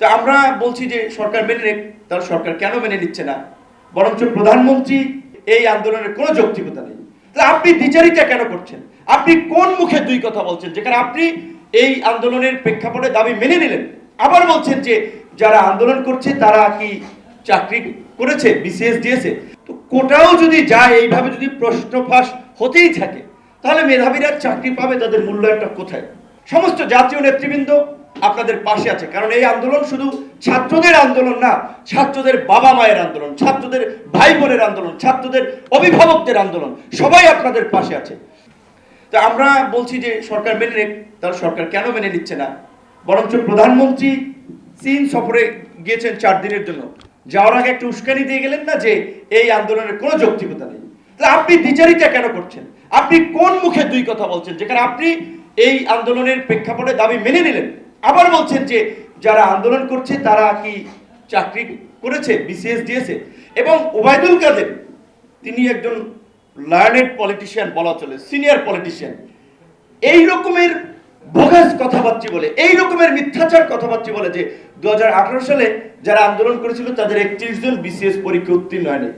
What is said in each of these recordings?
তো আমরা বলছি যে সরকার মেনে নেক, তাহলে সরকার কেন মেনে নিচ্ছে না? বরঞ্চ প্রধানমন্ত্রী এই আন্দোলনের কোনো যৌক্তিকতা নেই। তাহলে আপনি দ্বিচারিতা কেন করছেন? আপনি কোন মুখে দুই কথা বলছেন? যেখানে আপনি এই আন্দোলনের প্রেক্ষাপটে দাবি মেনে নিলেন। আবার বলছেন যে যারা আন্দোলন করছে, তারা কি চাকরি করেছে, বিসিএস দিয়েছে? তো কোটাও যদি যায়, এইভাবে যদি প্রশ্ন ফাঁস হতেই থাকে, তাহলে মেধাবীরা চাকরি পাবে, তাদের মূল্যায়নটা কোথায়? সমস্ত জাতীয় নেতৃবৃন্দ আপনাদের পাশে আছে। কারণ এই আন্দোলন শুধু ছাত্রদের আন্দোলন না, ছাত্রদের বাবা মায়ের আন্দোলন, ছাত্রদের ভাই বোনের আন্দোলন, ছাত্রদের অভিভাবকদের আন্দোলন, সবাই আপনাদের পাশে আছে। তো আমরা বলছি যে সরকার মেনে নেক, তাহলে সরকার কেন মেনে নিচ্ছে না? বরঞ্চ প্রধানমন্ত্রী চীন সফরে গিয়েছেন চার দিনের জন্য। যাওয়ার আগে একটা উস্কানি দিয়ে গেলেন না যে এই আন্দোলনের কোনো যৌক্তিকতা নেই। তাহলে আপনি দ্বিচারিতা কেন করছেন? আপনি কোন মুখে দুই কথা বলছেন? যেখানে আপনি এই আন্দোলনের প্রেক্ষাপটে দাবি মেনে নিলেন। আবার বলছেন যে যারা আন্দোলন করছে, তারা কি চাকরি করেছে, বিসিএস দিয়েছে? এবং ওবায়দুল কাদের, তিনি একজন লার্নেড পলিটিশিয়ান বলা চলে, সিনিয়র পলিটিশিয়ান। এই রকমের বোগাস কথাবার্তা বলে, এই রকমের মিথ্যাচার কথাবার্তা বলে যে দু হাজার আঠারো সালে যারা আন্দোলন করেছিল, তাদের একত্রিশ জন বিসিএস পরীক্ষা উত্তীর্ণ হয়নি।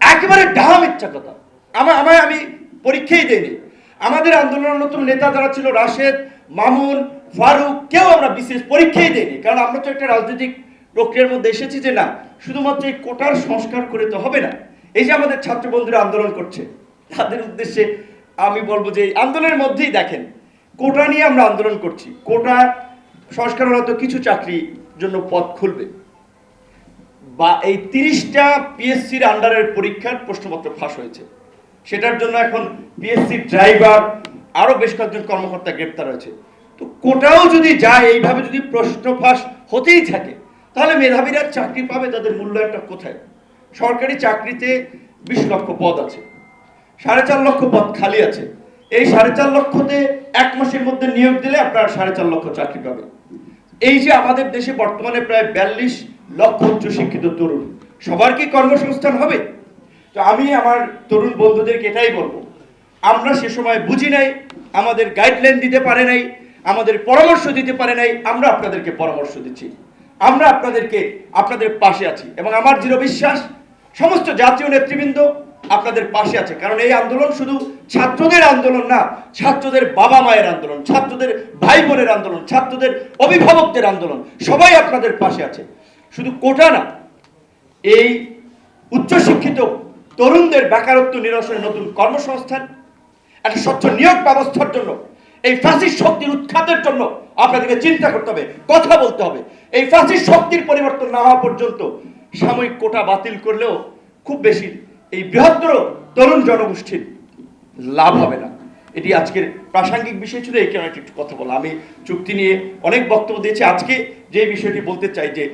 একেবারে ডাহা মিথ্যা কথা। আমার আমায় আমি পরীক্ষাই দেয়নি আমাদের আন্দোলনরত নেতা যারা ছিল, রাশেদ, মামুন ফারুক, কেউ আমরা বিশেষ পরীক্ষাই দেয়নি কারণ আমরা তো একটা রাজনৈতিক প্রক্রিয়ার মধ্যে এসেছি যে না, শুধুমাত্র এই কোটার সংস্কার করে তো হবে না। এই যে আমাদের ছাত্র বন্ধুরা আন্দোলন করছে, তাদের উদ্দেশ্যে আমি বলব যে আন্দোলনের মধ্যেই দেখেন, কোটা নিয়ে আমরা আন্দোলন করছি। কোটা সংস্কার হলে তো কিছু চাকরির জন্য পথ খুলবে। বা এই তিরিশটা পিএসসির আন্ডারের পরীক্ষার প্রশ্নপত্র ফাঁস হয়েছে। সেটার জন্য এখন পিএসসি ড্রাইভার আরও বেশ কয়েকজন কর্মকর্তা গ্রেপ্তার হয়েছে। তো কোটাও যদি যায়, এইভাবে যদি প্রশ্ন ফাঁস হতেই থাকে, তাহলে মেধাবীরা চাকরি পাবে, তাদের মূল্যায়নটা কোথায়? সরকারি চাকরিতে বিশ লক্ষ পদ আছে, সাড়ে চার লক্ষ পদ খালি আছে। এই সাড়ে চার লক্ষতে এক মাসের মধ্যে নিয়োগ দিলে আপনারা সাড়ে চার লক্ষ চাকরি পাবেন। এই যে আমাদের দেশে বর্তমানে প্রায় বিয়াল্লিশ লক্ষ উচ্চশিক্ষিত তরুণ, সবার কি কর্মসংস্থান হবে? তো আমি আমার তরুণ বন্ধুদেরকে এটাই বলব, আমরা সে সময় বুঝি নাই, আমাদের গাইডলাইন দিতে পারে নাই আমাদের পরামর্শ দিতে পারে নাই, আমরা আপনাদেরকে পরামর্শ দিচ্ছি। আমরা আপনাদেরকে, আপনাদের পাশে আছি এবং আমার দৃঢ় বিশ্বাস, সমস্ত জাতীয় নেতৃবৃন্দ আপনাদের পাশে আছে। কারণ এই আন্দোলন শুধু ছাত্রদের আন্দোলন না, ছাত্রদের বাবা মায়ের আন্দোলন, ছাত্রদের ভাই বোনের আন্দোলন, ছাত্রদের অভিভাবকদের আন্দোলন, সবাই আপনাদের পাশে আছে। শুধু কোটা না, এই উচ্চশিক্ষিত তরুণদের বেকারত্ব নিরসনে নতুন কর্মসংস্থান, একটা স্বচ্ছ নিয়োগ ব্যবস্থার জন্য এই ফাঁসির শক্তির উৎখাতের জন্য আপনাদেরকে চিন্তা করতে হবে, কথা বলতে হবে। এই ফাঁসির শক্তির পরিবর্তন না হওয়া পর্যন্ত সাময়িক কোটা বাতিল করলেও খুব বেশি এই বৃহত্তর তরুণ জনগোষ্ঠীর লাভ হবে না। এটি আজকের প্রাসঙ্গিক বিষয় ছিল, এই কারণে একটু কথা বলা। আমি চুক্তি নিয়ে অনেক বক্তব্য দিয়েছি। আজকে যে বিষয়টি বলতে চাই যে